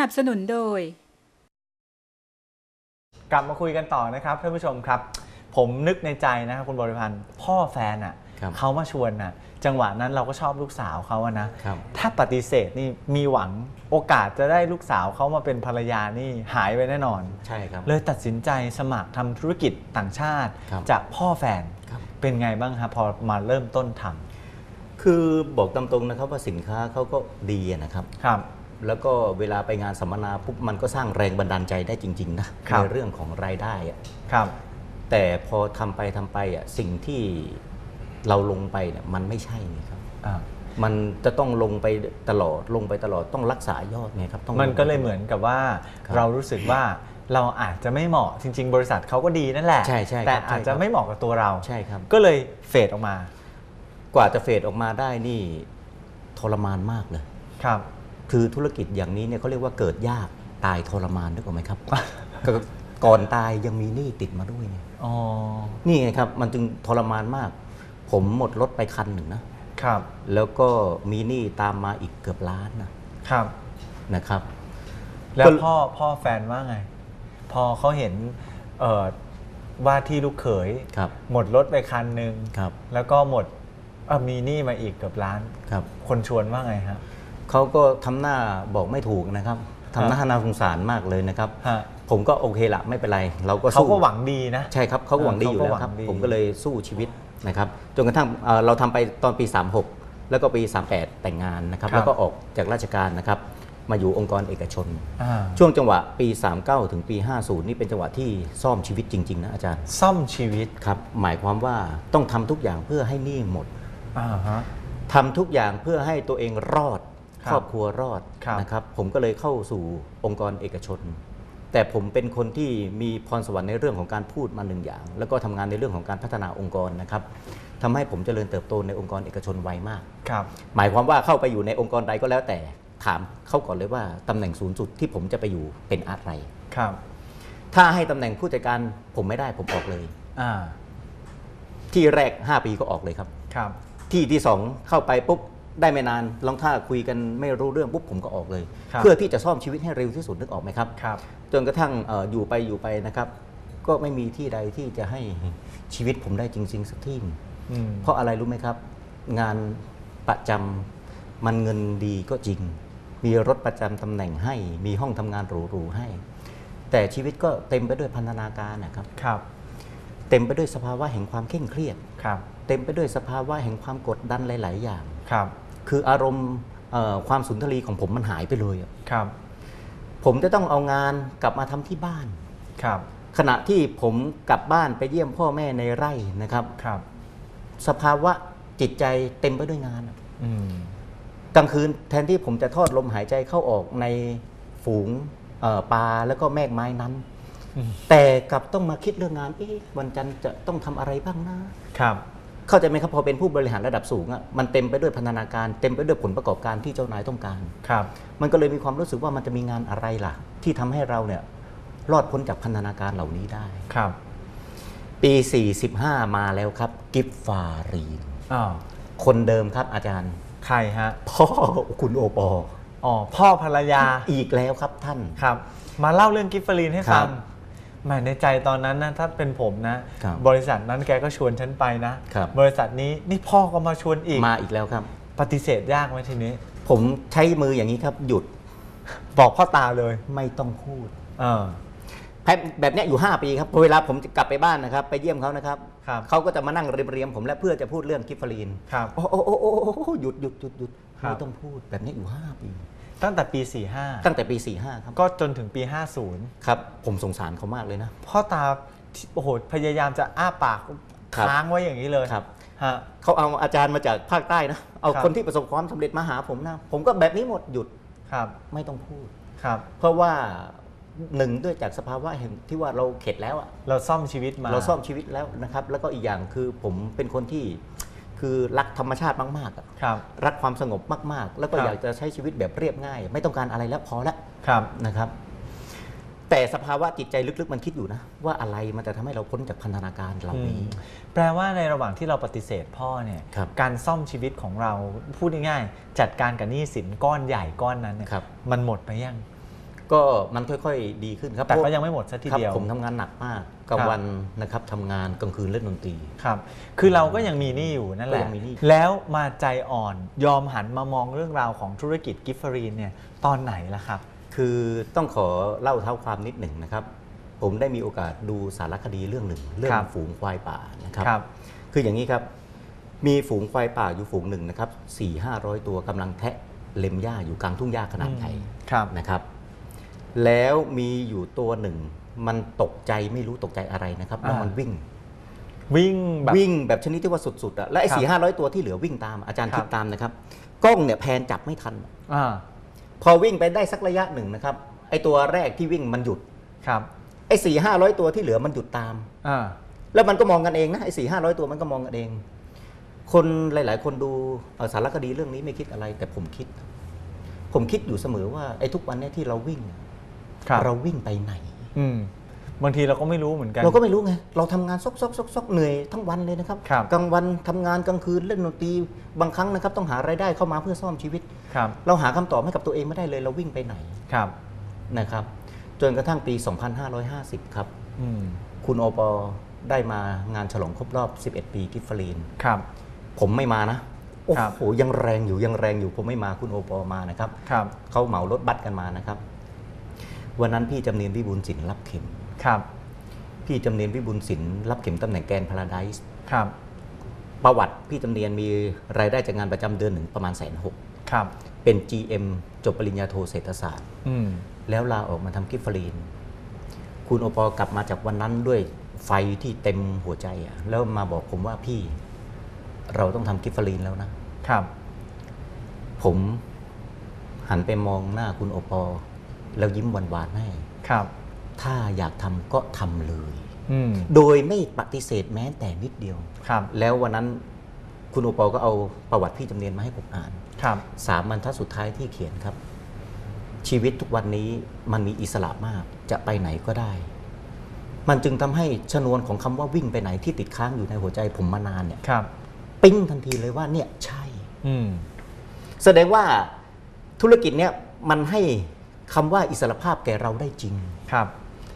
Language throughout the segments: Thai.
นับสนุนโดย กลับมาคุยกันต่อนะครับท่านผู้ชมครับ ผมนึกในใจนะครับคุณบริพันธ์พ่อแฟนอะครับ เขามาชวนอะ จังหวะนั้นเราก็ชอบลูกสาวเขาอะนะ ครับ ถ้าปฏิเสธนี่มีหวังโอกาสจะได้ลูกสาวเขามาเป็นภรรยานี่หายไปแน่นอน ใช่ครับ เลยตัดสินใจสมัครทำธุรกิจต่างชาติ ครับจากพ่อแฟนครับ เป็นไงบ้างครับพอมาเริ่มต้นทำคือบอกตามตรงนะครับว่าสินค้าเขาก็ดีอะนะครับครับ แล้วก็เวลาไปงานสัมมนาปุ๊บมันก็สร้างแรงบันดาลใจได้จริง ๆ นะครับ ในเรื่องของรายได้อะครับ แต่พอทำไปทำไปอะสิ่งที่เราลงไปเนี่ยมันไม่ใช่นี่ครับ อ่ามันจะต้องลงไปตลอดลงไปตลอดต้องรักษายอดไงครับต้อง มันก็เลยเหมือนกับว่า ครับเรารู้สึกว่าเราอาจจะไม่เหมาะจริง ๆ บริษัทเขาก็ดีนั่นแหละ ใช่ใช่ครับแต่ใช่อาจจะครับ ไม่เหมาะกับตัวเรา ใช่ครับ ก็เลยเฟดออกมากว่าจะเฟดออกมาได้นี่ทรมานมากเลย ครับ คือธุรกิจอย่างนี้เนี่ยเขาเรียกว่าเกิดยากตายทรมานนึกออกไหมครับก็ก่อนตายยังมีหนี้ติดมาด้วยไงอ๋อนี่ไงครับ มันจึงทรมานมาก ผมหมดรถไปคันหนึ่งนะครับ แล้วก็มีหนี้ตามมาอีกเกือบล้านนะครับนะครับ แล้วก็พ่อพ่อแฟนว่าไง พอเขาเห็นเอ่อว่าที่ลูกเขยครับหมดรถไปคันหนึ่งครับแล้วก็หมดเอ่อมีหนี้มาอีกเกือบล้านครับคนชวนว่าไงฮะ เขาก็ทำหน้าบอกไม่ถูกนะครับทำหน้าน่าสงสารมากเลยนะครับฮะผมก็โอเคละไม่เป็นไร เราก็เขาสู้ก็หวังดีนะใช่ครับเขาก็หวังดีอยู่แล้วครับเขาก็หวังดีผมก็เลยสู้ชีวิตนะครับจนกระทั่งเอ่อเราทำไปตอนปี 36 แล้วก็ปี 38 แต่งงานนะครับ แล้วก็ออกจากราชการนะครับ มาอยู่องค์กรเอกชนอ่าช่วงจังหวะปี 39 ถึงปี 50 นี่เป็นจังหวะที่ซ่อมชีวิตจริง ๆ นะอาจารย์ ซ่อมชีวิตครับหมายความว่าต้องทำทุกอย่างเพื่อให้หนี้หมดอ่าฮะทำทุกอย่างเพื่อให้ตัวเองรอด ครับครอบครัวรอดครับนะครับ ผมก็เลยเข้าสู่องค์กรเอกชน แต่ผมเป็นคนที่มีพรสวรรค์ในเรื่องของการพูดมาหนึ่งอย่าง แล้วก็ทำงานในเรื่องของการพัฒนาองค์กรนะครับทำให้ผมเจริญเติบโตในองค์กรเอกชนไวมากครับหมายความว่าเข้าไปอยู่ในองค์กรใดก็แล้วแต่ถามเขาก่อนเลยว่าตำแหน่งสูงสุดที่ผมจะไปอยู่เป็นอะไรครับ ถ้าให้ตำแหน่งผู้จัดการผมไม่ได้ผมออกเลยอ่าที่แรก 5 ปีก็ออกเลยครับครับ ที่ที่ 2 เข้าไปปุ๊บ ได้ไม่นานลองถ้าคุยกันไม่รู้เรื่องปุ๊บผมก็ออกเลย ครับ เพื่อที่จะซ่อมชีวิตให้เร็วที่สุดนึกออกไหมครับ ครับ จนกระทั่งเอออยู่ไปอยู่ไปนะครับ ก็ไม่มีที่ใดที่จะให้ชีวิตผมได้จริง ๆ สักที่หนึ่งอืม เพราะอะไรรู้ไหมครับ งานประจำมันเงินดีก็จริง มีรถประจำตำแหน่งให้ มีห้องทำงานหรูๆให้ แต่ชีวิตก็เต็มไปด้วยพันธนาการนะครับ ครับ เต็มไปด้วยสภาวะแห่งความเคร่งเครียด ครับ เต็มไปด้วยสภาวะแห่งความกดดันหลาย ๆ อย่าง ครับ คืออารมณ์เอ่อความสุนทรีของผมมันหายไปเลยอะครับ ผมจะต้องเอางานกลับมาทำที่บ้านครับ ขณะที่ผมกลับบ้านไปเยี่ยมพ่อแม่ในไร่นะครับครับ สภาวะจิตใจเต็มไปด้วยงานอะอืมกลางคืนแทนที่ผมจะทอดลมหายใจเข้าออกในฝูงเอ่อปลาแล้วก็แมกไม้นั้นอืมแต่กลับต้องมาคิดเรื่องงานเอ๊ะวันจันทร์จะต้องทำอะไรบ้างนะครับ เข้าใจไหมครับพอเป็นผู้บริหารระดับสูงอะมันเต็มไปด้วยพันธนาการเต็มไปด้วยผลประกอบการที่เจ้านายต้องการครับ มันก็เลยมีความรู้สึกว่ามันจะมีงานอะไรล่ะ ที่ทำให้เราเนี่ยรอดพ้นจากพันธนาการเหล่านี้ได้ครับ ปี 45 มาแล้วครับ กิฟฟารีนอ๋อคนเดิมครับอาจารย์ ใครฮะ พ่อคุณโอปออ๋อพ่อภรรยาอีกแล้วครับท่านครับ มาเล่าเรื่องกิฟเฟอรีนให้ฟัง ครับแหมในใจตอนนั้นนะถ้าเป็นผมนะครับบริษัทนั้นแกก็ชวนฉันไปนะครับบริษัทนี้นี่พ่อก็มาชวนอีกมาอีกแล้วครับ ปฏิเสธยากไหมทีนี้ ผมใช้มืออย่างนี้ครับ หยุด บอกพ่อตาเลยไม่ต้องพูดเออแบบแบบเนี้ยอยู่ 5 ปีครับพอเวลาผมจะกลับไปบ้านนะครับ ไปเยี่ยมเขานะครับครับเขาก็จะมานั่งเรียมๆผมและเพื่อจะพูดเรื่องกิฟฟารีนครับโอ้โอ้โอ้โอ้โอ้โอ้หยุดหยุดหยุดหยุดครับไม่ต้องพูดแบบนี้อยู่ 5 ปี ตั้งแต่ปีตั้งแต่ปี 45 ครับ45ก็จนถึงปี 50 ครับ ผมสงสารเขามากเลยนะ พ่อตาโอ้โหพยายามจะอ้าปากครับค้างไว้อย่างนี้เลยครับ ฮะ เขาเอาอาจารย์มาจากภาคใต้นะ เอาครับ คนที่ประสบความสำเร็จมาหาผมนะ ผมก็แบบนี้หมดหยุดครับไม่ต้องพูด ครับ เพราะว่าหนึ่งด้วยจากสภาวะแห่งที่ว่าเราเข็ดแล้วอะ เราซ่อมชีวิตมา เราซ่อมชีวิตแล้วนะครับ แล้วก็อีกอย่างคือผมเป็นคนที่ คือรักธรรมชาติมากๆอะครับ รักความสงบมากๆ แล้วก็ครับ อยากจะใช้ชีวิตแบบเรียบง่าย ไม่ต้องการอะไรแล้วพอแล้วครับ นะครับ แต่สภาวะจิตใจลึกๆมันคิดอยู่นะ ว่าอะไรมันจะทำให้เราพ้นจากพันธนาการเหล่านี้อืมแปลว่าในระหว่างที่เราปฏิเสธพ่อเนี่ย ครับการซ่อมชีวิตของเราพูดง่ายๆจัดการกับหนี้สินก้อนใหญ่ก้อนนั้นเนี่ยครับ มันหมดไปยัง ก็มันค่อยๆ ดีขึ้นครับแต่เพก็ราะยังไม่หมดซะทีครับเดียวผมทำงานหนักมากกลางครับวันนะครับทำงานกลางคืนเล่นดนตรีครับ คือเราก็ยังมีหนี้อยู่นั่นแหก็ละยังมีหนี้แล้วมาใจอ่อนยอมหันมามองเรื่องราวของธุรกิจกิฟเฟอรีนเนี่ยตอนไหนล่ะครับ คือต้องขอเล่าเท้าความนิดหนึ่งนะครับ ผมได้มีโอกาสดูสารคดีเรื่องหนึ่ง เรื่องครับฝูงควายป่านะครับครับคืออย่างนี้ครับมีฝูงควายป่าอยู่ฝูงหนึ่งนะครับสี่ห้าร้อยตัวกำลังแทะเล็มหญ้าอยู่กลางทุ่งหญ้าขนาดใหญ่ครับนะครับ แล้วมีอยู่ตัวหนึ่ง มันตกใจไม่รู้ตกใจอะไรนะครับแล้วอ่ามัมันวิ่ง วิ่งแบบวิ่งแบบชนิดที่ว่าสุดๆอะและไอ้ครับสี่ห้าร้อยตัวที่เหลือวิ่งตามอาจารย์ครับคิดตามนะครับ กล้องเนี่ยแพนจับไม่ทันอ่าพอวิ่งไปได้สักระยะหนึ่งนะครับ ไอ้ตัวแรกที่วิ่งมันหยุดครับไอ้สี่ห้าร้อยตัวที่เหลือมันหยุดตามอ่าแล้วมันก็มองกันเองนะไอ้สี่ห้าร้อยตัวมันก็มองกันเอง คนหลาย ๆ คนดูเอ่อสารคดีเรื่องนี้ไม่คิดอะไร แต่ผมคิด ผมคิดอยู่เสมอว่าไอ้ทุกวันเนี้ที่เราวิ่งครับ เราวิ่งไปไหนอืมบางทีเราก็ไม่รู้เหมือนกัน เราก็ไม่รู้ไง เราทำงานซกซกซกซกเหนื่อยทั้งวันเลยนะครับครับกลางวันทำงานกลางคืนเล่นดนตรีบางครั้งนะครับต้องหารายได้เข้ามาเพื่อซ่อมชีวิตครับเราหาคำตอบให้กับตัวเองไม่ได้เลย เราวิ่งไปไหนครับนะครับ จนกระทั่งปี 2550 ครับอืมคุณโอปอได้มางานฉลองครบรอบ 11 ปีกิฟฟรีนครับ ผมไม่มานะโอ้ครับโหยังแรงอยู่ยังแรงอยู่ผมไม่มาคุณโอปอมานะครับครับเขาเหมารถบัสกันมานะครับ วันนั้นพี่จำเนียนวิบูลย์ศิลป์รับเข็ม ครับ พี่จำเนียนวิบูลย์ศิลป์รับเข็มตำแหน่งแกนพาราไดส์ครับ ประวัติพี่จำเนียนมีรายได้จากงานประจำเดือนหนึ่งประมาณแสนหกครับ เป็น GM จบปริญญาโทเศรษฐศาสตร์ อืมแล้วลาออกมาทำกิฟฟรีน คุณโอปอกลับมาจากวันนั้นด้วยไฟที่เต็มหัวใจอะแล้วมาบอกผมว่าพี่เราต้องทำกิฟฟรีนแล้วนะ ครับ ผมหันไปมองหน้าคุณโอปอ แล้วยิ้มหวานๆให้ครับ ถ้าอยากทำก็ทำเลยอืมโดยไม่ปฏิเสธแม้แต่นิดเดียวครับ แล้ววันนั้นคุณโอปอก็เอาประวัติพี่จำเนียนมาให้ผมอ่านครับสามบรรทัดสุดท้ายที่เขียนครับ ชีวิตทุกวันนี้มันมีอิสระมากจะไปไหนก็ได้ มันจึงทำให้ชนวนของคำว่าวิ่งไปไหนที่ติดค้างอยู่ในหัวใจผมมานานเนี่ยครับ ปิ้งทันทีเลยว่าเนี่ยใช่ อืมแสดงว่าธุรกิจเนี่ยมันให้ คำว่าอิสรภาพแก่เราได้จริงครับ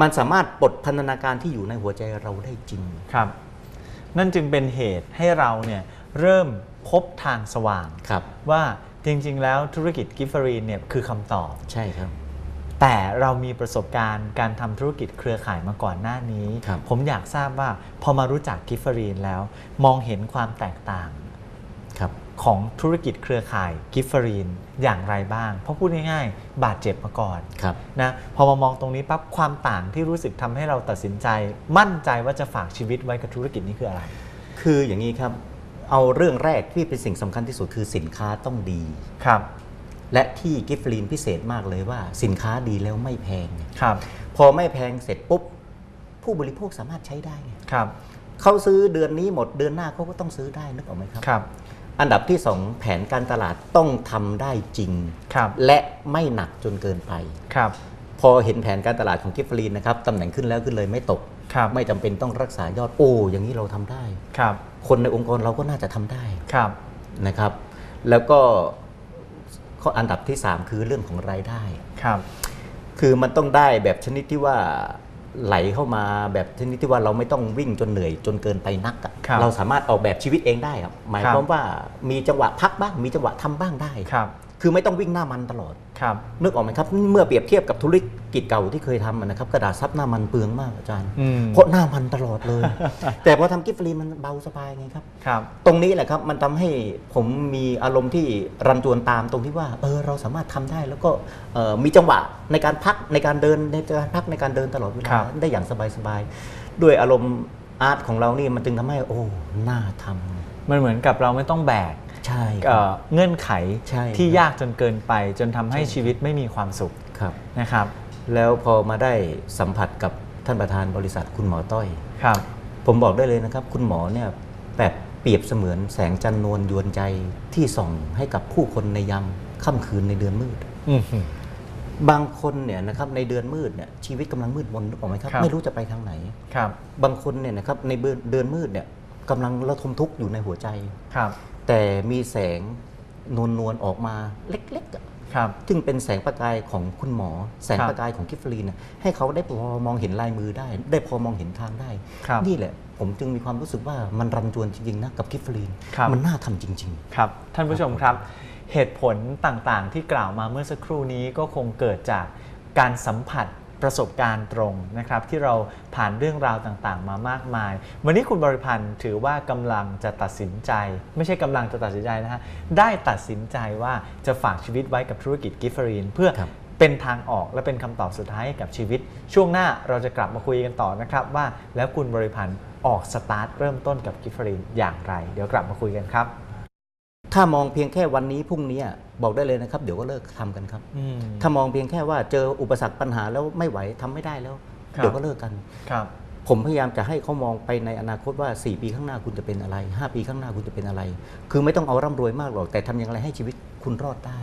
มันสามารถปลดพันธนาการที่อยู่ในหัวใจเราได้จริงครับ นั่นจึงเป็นเหตุให้เราเนี่ยเริ่มพบทางสว่างครับว่าจริงๆ แล้วธุรกิจกิฟฟรีนเนี่ยคือคำตอบใช่ครับ แต่เรามีประสบการณ์การทำธุรกิจเครือข่ายมาก่อนหน้านี้ครับผมอยากทราบว่าพอมารู้จักกิฟฟรีนแล้ว มองเห็นความแตกต่างครับ ของธุรกิจเครือข่ายกิฟฟรีนอย่างไรบ้าง เพราะพูดง่ายๆ บาดเจ็บมาก่อนครับนะพอมามองตรงนี้ปั๊บความต่างที่รู้สึกทำให้เราตัดสินใจ มั่นใจว่าจะฝากชีวิตไว้กับธุรกิจนี้คืออะไร คืออย่างนี้ครับเอาเรื่องแรกที่เป็นสิ่งสำคัญที่สุดคือสินค้าต้องดีครับ และที่กิฟฟลีนพิเศษมากเลยว่า สินค้าดีแล้วไม่แพงครับ พอไม่แพงเสร็จปุ๊บผู้บริโภคสามารถใช้ได้ไงครับเขาซื้อเดือนนี้หมดเดือนหน้าเขาก็ต้องซื้อได้นึกออกไหมครับครับ อันดับที่ 2 แผนการตลาดต้องทำได้จริงครับและไม่หนักจนเกินไปครับพอเห็นแผนการตลาดของกิฟฟลีนนะครับตำแหน่งขึ้นแล้วขึ้นเลยไม่ตกครับไม่จำเป็นต้องรักษายอดโอ้อย่างนี้เราทำได้ครับ คนในองค์กรเราก็น่าจะทำได้ครับนะครับ แล้วก็ข้ออันดับที่ 3 คือเรื่องของรายได้ครับ คือมันต้องได้แบบชนิดที่ว่า ไหลเข้ามาแบบชนิดที่ว่าเราไม่ต้องวิ่งจนเหนื่อยจนเกินไปนักอะครับเราสามารถออกแบบชีวิตเองได้ครับหมายครับความว่ามีจังหวะพักบ้างมีจังหวะทำบ้างได้ ครับคือไม่ต้องวิ่งหน้ามันตลอดครับนึกออกไหมครับ เมื่อเปรียบเทียบกับธุรกิจเก่าที่เคยทำอะนะครับกระดาษซับหน้ามันเปลืองมากอาจารย์อืมเพราะหน้ามันตลอดเลย แต่พอทำกิฟต์ฟรีมันเบาสบายไงครับครับ ตรงนี้แหละครับมันทำให้ผมมีอารมณ์ที่รันจวนตามตรงที่ว่าเออเราสามารถทำได้แล้วก็เอ่อมีจังหวะในการพักในการเดินในการพักในการเดินตลอดเวลาครับได้อย่างสบายๆด้วยอารมณ์อาร์ตของเรานี่มันจึงทำให้โอ้น่าทมันเหมือนกับเราไม่ต้องแบกำ ใช่คเอ่รับอเงื่อนไขใช่ที่ครับยากจนเกินไป จนทำให้ชีวิตไม่มีความสุขครับนะครับ แล้วพอมาได้สัมผัสกับท่านประธานบริษัทคุณหมอต้อยครับ ผมบอกได้เลยนะครับ คุณหมอเนี่ยแบบเปรียบเสมือนแสงจันทร์นวลยวนใจที่ส่องให้กับผู้คนในยามค่ำคืนในเดือนมืดอืมบางคนเนี่ยนะครับในเดือนมืดเนี่ยชีวิตกำลังมืดมนนึกออกไหมครับครับ ไม่รู้จะไปทางไหนครับ บางคนเนี่ยนะครับในเดือนเดือนมืดเนี่ยกำลังระทมทุกข์อยู่ในหัวใจครับ แต่มีแสงนวลนวลๆออกมาเล็กๆอะครับซึ่งเป็นแสงประกายของคุณหมอ แสงครับประกายของกิฟฟรีนน่ะให้เขาได้พอมองเห็นลายมือได้ ได้พอมองเห็นทางได้ครับนี่แหละ ผมจึงมีความรู้สึกว่ามันรันจวนจริงๆนะกับกิฟฟรีนครับมันน่าทำจริงครับ ท่านผู้ชมครับ เหตุผลต่างๆที่กล่าวมาเมื่อสักครู่นี้ก็คงเกิดจากการสัมผัส ประสบการณ์ตรงนะครับที่เราผ่านเรื่องราวต่างๆ มามากมาย วันนี้คุณบริพันธ์ถือว่ากำลังจะตัดสินใจ ไม่ใช่กำลังจะตัดสินใจนะฮะได้ตัดสินใจว่าจะฝากชีวิตไว้กับธุรกิจกิฟเฟอรีนเพื่อครับเป็นทางออกและเป็นคำตอบสุดท้ายให้กับชีวิต ช่วงหน้าเราจะกลับมาคุยกันต่อนะครับว่าแล้วคุณบริพันธ์ออกสตาร์ทเริ่มต้นกับกิฟเฟอรีนอย่างไร เดี๋ยวกลับมาคุยกันครับๆ ถ้ามองเพียงแค่วันนี้พรุ่งนี้บอกได้เลยนะครับ เดี๋ยวก็เลิกทำกันครับอืมถ้ามองเพียงแค่ว่าเจออุปสรรคปัญหาแล้วไม่ไหวทำไม่ได้แล้วครับเดี๋ยวก็เลิกกันครับผมพยายามจะให้เขามองไปในอนาคตว่า 4 ปีข้างหน้าคุณจะเป็นอะไร 5 ปีข้างหน้าคุณจะเป็นอะไร คือไม่ต้องเอาร่ำรวยมากหรอกแต่ทำอย่างไรให้ชีวิตคุณรอดได้